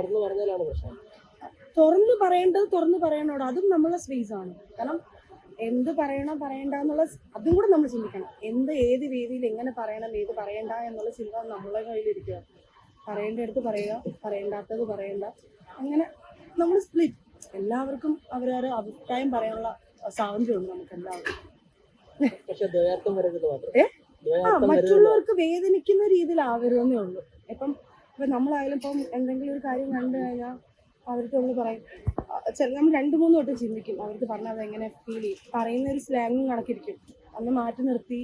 തുറന്നു പറഞ്ഞാലാണ് പ്രശ്നം. തുറന്നു പറയേണ്ടത് തുറന്നു പറയണോട് അതും നമ്മളെ സ്പേസ് ആണ് കാരണം എന്ത് പറയണം പറയണ്ട എന്നുള്ള അതും കൂടെ നമ്മൾ ചിന്തിക്കണം. എന്ത് ഏത് രീതിയിൽ എങ്ങനെ പറയണം ഏത് പറയണ്ട എന്നുള്ള ചിന്ത നമ്മളെ കയ്യിലിരിക്കുക. പറയേണ്ടടുത്ത് പറയുക പറയേണ്ടാത്തത് പറയണ്ട. അങ്ങനെ നമ്മൾ സ്പ്ലിറ്റ് എല്ലാവർക്കും അവരവരെ അഭിപ്രായം പറയാനുള്ള സ്വാതന്ത്ര്യമുണ്ട് നമുക്ക് എല്ലാവർക്കും. പക്ഷെ ദ്വയാർത്ഥം വരരുത് മാത്രം. മറ്റുള്ളവർക്ക് വേദനിക്കുന്ന രീതിയിലാവരുമെന്നേ ഉള്ളൂ. ഇപ്പം ഇപ്പം നമ്മളായാലും ഇപ്പം എന്തെങ്കിലും ഒരു കാര്യം കണ്ടു കഴിഞ്ഞാൽ അവർക്ക് നമ്മൾ പറയും ചില നമ്മൾ രണ്ട് മൂന്ന് തൊട്ട് ചിന്തിക്കും. അവർക്ക് പറഞ്ഞാൽ അത് എങ്ങനെ ഫീൽ ചെയ്യും. പറയുന്ന ഒരു സ്ലാങ്ങും കണക്കിരിക്കും. അന്ന് മാറ്റി നിർത്തി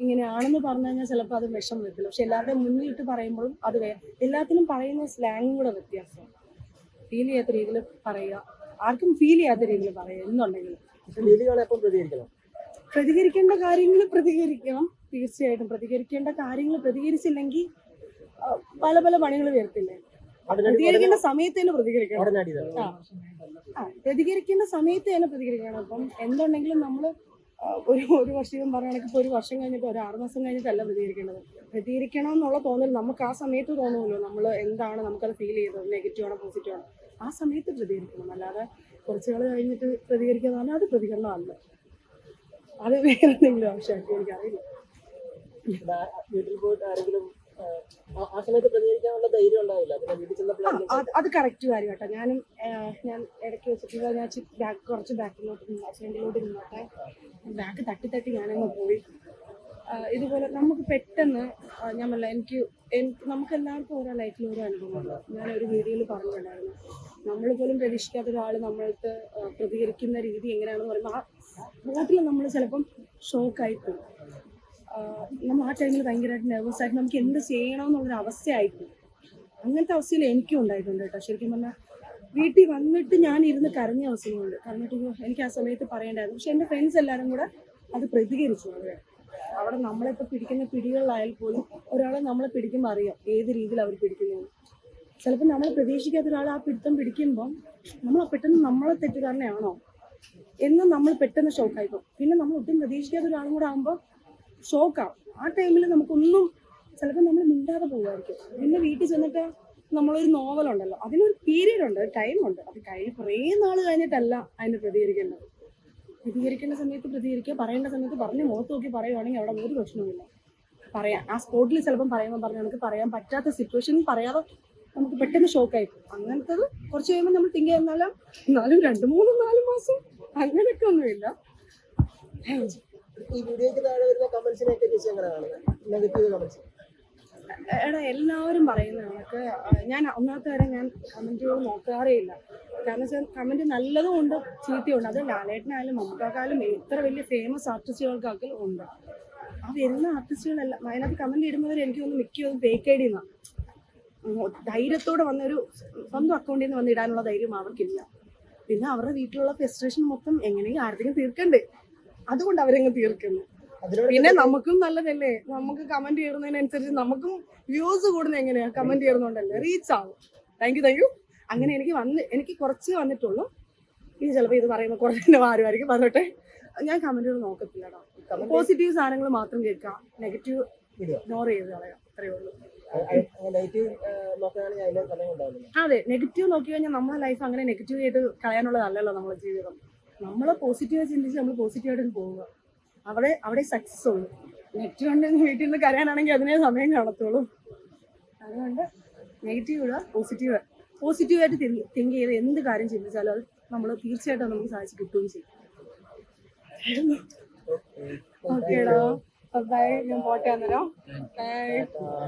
ഇങ്ങനെയാണെന്ന് പറഞ്ഞു കഴിഞ്ഞാൽ ചിലപ്പോൾ അത് വിഷം വരത്തില്ല. പക്ഷെ എല്ലാവരുടെയും മുന്നിൽ ഇട്ട് പറയുമ്പോഴും അത് വേ എല്ലാത്തിനും പറയുന്ന സ്ലാങ്ങും കൂടെ വ്യത്യാസം. ഫീൽ ചെയ്യാത്ത രീതിയിൽ പറയുക. ആർക്കും ഫീൽ ചെയ്യാത്ത രീതിയിൽ പറയുക പ്രതികരിക്കണം? പ്രതികരിക്കേണ്ട കാര്യങ്ങൾ പ്രതികരിക്കണം. തീർച്ചയായിട്ടും പ്രതികരിക്കേണ്ട കാര്യങ്ങൾ പ്രതികരിച്ചില്ലെങ്കിൽ പല പല പണികൾ വരത്തില്ലേ? പ്രതികരിക്കേണ്ട സമയത്ത് തന്നെ പ്രതികരിക്കണം. പ്രതികരിക്കേണ്ട സമയത്ത് തന്നെ പ്രതികരിക്കണം. അപ്പം എന്തുണ്ടെങ്കിലും നമ്മൾ ഒരു ഒരു വർഷം പറയുകയാണെങ്കിൽ ഇപ്പോൾ ഒരു വർഷം കഴിഞ്ഞിട്ട് ഒരു ആറ് മാസം കഴിഞ്ഞിട്ടല്ല പ്രതികരിക്കേണ്ടത്. പ്രതികരിക്കണം എന്നുള്ള തോന്നൽ നമുക്ക് ആ സമയത്ത് തോന്നുമല്ലോ. നമ്മൾ എന്താണ് നമുക്കത് ഫീൽ ചെയ്യുന്നത് നെഗറ്റീവ് ആണോ പോസിറ്റീവ് ആണോ? ആ സമയത്ത് പ്രതികരിക്കണം. അല്ലാതെ കുറച്ചു നാൾ കഴിഞ്ഞിട്ട് പ്രതികരിക്കുക എന്ന് പറഞ്ഞാൽ അത് പ്രതികരണമല്ല. അത് വേറെ എന്തെങ്കിലും ആവശ്യമായിട്ട് എനിക്കറിയില്ല. വീട്ടിൽ പോയിട്ട് ആരെങ്കിലും പ്രതികരിക്കാനുള്ള അത് കറക്റ്റ് കാര്യം കേട്ടോ ഞാനും ഞാൻ ഇടയ്ക്ക് വെച്ചിട്ട് ഞാൻ ബാക്ക് കുറച്ച് ബാക്കിലോട്ട് നിന്നു ഫ്രണ്ടിലോട്ട് നിന്നോട്ടെ ബാക്ക് തട്ടി തട്ടി ഞാനങ്ങ് പോയി. ഇതുപോലെ നമുക്ക് പെട്ടെന്ന് ഞാൻ പറഞ്ഞ എനിക്ക് എനിക്ക് നമുക്ക് എല്ലാവർക്കും ഓരോ ലൈഫിൽ ഓരോ അനുഭവമുണ്ട് ഞാൻ ഒരു വീഡിയോയിൽ പറഞ്ഞിട്ടുണ്ടായിരുന്നു. നമ്മൾ പോലും പ്രതീക്ഷിക്കാത്ത ഒരാൾ ആ, പ്രതികരിക്കുന്ന രീതി എങ്ങനെയാണെന്ന് പറയുമ്പോൾ ആ ബോട്ടിൽ നമ്മൾ ചിലപ്പം ഷോക്കായി പോകും. നമ്മൾ ആ ടൈമിൽ ഭയങ്കരമായിട്ട് നെർവസ് ആയിട്ട് നമുക്ക് എന്ത് ചെയ്യണമെന്നുള്ളൊരു അവസ്ഥയായിപ്പോയി. അങ്ങനത്തെ അവസ്ഥയിൽ എനിക്കും ഉണ്ടായിട്ടുണ്ട് കേട്ടോ. ശരിക്കും പറഞ്ഞാൽ വീട്ടിൽ വന്നിട്ട് ഞാൻ ഇരുന്ന് കരഞ്ഞ അവസ്ഥകളുണ്ട് കരഞ്ഞിട്ട് എനിക്ക് ആ സമയത്ത് പറയേണ്ടായിരുന്നു. പക്ഷെ എന്റെ ഫ്രണ്ട്സ് എല്ലാവരും കൂടെ അത് പ്രതികരിച്ചു. അവിടെ നമ്മളിപ്പോൾ പിടിക്കുന്ന പിടികളിലായാൽ പോലും ഒരാളെ നമ്മളെ പിടിക്കുമ്പോൾ അറിയാം ഏത് രീതിയിൽ അവർ പിടിക്കുന്നു ചിലപ്പോൾ നമ്മൾ പ്രതീക്ഷിക്കാത്ത ഒരാൾ ആ പിടുത്തം പിടിക്കുമ്പം നമ്മൾ പെട്ടെന്ന് നമ്മളെ തെറ്റുകാരനെയാണോ എന്ന് നമ്മൾ പെട്ടെന്ന് ഷോക്കായിപ്പോൾ പിന്നെ നമ്മൾ ഒട്ടും പ്രതീക്ഷിക്കാത്ത ഒരാളും കൂടെ ആകുമ്പോൾ ഷോക്കാവും ആ ടൈമിൽ നമുക്കൊന്നും ചിലപ്പോൾ നമ്മൾ മിണ്ടാതെ പോകുമായിരിക്കും. പിന്നെ വീട്ടിൽ ചെന്നിട്ട് നമ്മളൊരു നോവലുണ്ടല്ലോ അതിനൊരു പീരീഡ് ഉണ്ട് ടൈം ഉണ്ട്. അത് കഴിഞ്ഞ് കുറേ നാൾ കഴിഞ്ഞിട്ടല്ല അതിന് പ്രതികരിക്കേണ്ടത്. പ്രതികരിക്കേണ്ട സമയത്ത് പ്രതികരിക്കുക പറയേണ്ട സമയത്ത് പറഞ്ഞ് മുഖത്ത് നോക്കി പറയുവാണെങ്കിൽ അവിടെ ഒരു പ്രശ്നവുമില്ല പറയാം. ആ സ്പോട്ടിൽ ചിലപ്പം പറയുമ്പോൾ പറഞ്ഞു നമുക്ക് പറയാൻ പറ്റാത്ത സിറ്റുവേഷൻ പറയാതെ നമുക്ക് പെട്ടെന്ന് ഷോക്കായി പോകും. അങ്ങനത്തത് കുറച്ച് കഴിയുമ്പോൾ നമ്മൾ തിങ്ക് ചെയ്യുന്നാലും എന്നാലും രണ്ട് മൂന്നും നാല് മാസം അങ്ങനെയൊക്കെ ഒന്നുമില്ല. ഈ വീഡിയോയ്ക്ക് താഴെ വരുന്ന കമന്റ്സിനെയൊക്കെ ചേച്ചി എങ്ങനെ കാണുന്നത് നെഗറ്റീവ് എടാ എല്ലാവരും പറയുന്ന കണക്ക് ഞാൻ ഒന്നാമത്തെ കാര്യം ഞാൻ കമന്റുകൾ നോക്കാറേ ഇല്ല കാരണം വെച്ചാൽ കമന്റ് നല്ലതും ഉണ്ട് ചീത്തയും ഉണ്ട് അത് ലാലേട്ടനായാലും മമ്മൂക്കാക്കാലും എത്ര വലിയ ഫേമസ് ആർട്ടിസ്റ്റുകൾക്കൊക്കെ ഉണ്ട്. ആ വരുന്ന ആർട്ടിസ്റ്റുകളെല്ലാം അതിനകത്ത് കമന്റ് ഇടുന്നവർ എനിക്ക് തോന്നുന്നു മിക്കതും ഫേക്ക് ഐ ഡിന്നാണ് ധൈര്യത്തോടെ വന്നൊരു സ്വന്തം അക്കൗണ്ടിൽ നിന്ന് വന്ന് ഇടാനുള്ള ധൈര്യം അവർക്കില്ല. പിന്നെ അവരുടെ വീട്ടിലുള്ള ഫ്രസ്ട്രേഷൻ മൊത്തം എങ്ങനെയും ആർക്കെങ്കിലും തീർക്കണ്ടേ? അതുകൊണ്ട് അവരങ്ങ് തീർക്കുന്നു. പിന്നെ നമുക്കും നല്ലതല്ലേ? നമുക്ക് കമന്റ് ചെയ്യുന്നതിനനുസരിച്ച് നമുക്കും വ്യൂസ് കൂടുന്ന എങ്ങനെയാ? കമന്റ് ചെയ്യുന്നോണ്ടല്ലേ റീച്ച് ആവും. താങ്ക് യു താങ്ക് യു അങ്ങനെ എനിക്ക് വന്ന് എനിക്ക് കുറച്ച് വന്നിട്ടുള്ളൂ. ഇനി ചിലപ്പോൾ ഇത് പറയുമ്പോൾ കുറച്ച് ആരുമായിരിക്കും പറഞ്ഞോട്ടെ. ഞാൻ കമന്റുകൾ നോക്കത്തില്ലടാ പോസിറ്റീവ് സാധനങ്ങൾ മാത്രം കേൾക്കാം നെഗറ്റീവ് ഇഗ്നോർ ചെയ്ത് കളയാം അത്രയേ ഉള്ളൂ. അതെ നെഗറ്റീവ് നോക്കി കഴിഞ്ഞാൽ നമ്മുടെ ലൈഫ് അങ്ങനെ നെഗറ്റീവ് ആയിട്ട് കളയാനുള്ളതല്ലല്ലോ നമ്മുടെ ജീവിതം. നമ്മൾ പോസിറ്റീവ് ചിന്തിച്ച് നമ്മൾ പോസിറ്റീവായിട്ട് പോവുക. അവിടെ അവിടെ സക്സസ് ഉള്ളൂ. നെറ്റ് ഉണ്ടെങ്കിൽ വീട്ടിൽ നിന്ന് കരയാനാണെങ്കിൽ അതിനെ സമയം കാണത്തുള്ളൂ. അതുകൊണ്ട് നെഗറ്റീവ് ഇടുക പോസിറ്റീവ് പോസിറ്റീവായിട്ട് തിങ്ക് ചെയ്ത് എന്ത് കാര്യം ചിന്തിച്ചാലും അത് നമ്മൾ തീർച്ചയായിട്ടും നമുക്ക് സാധിച്ച് കിട്ടുകയും ചെയ്യും. ഓക്കേടാ. ബൈ ഞാൻ പോട്ടെ അന്നേരം. ബൈ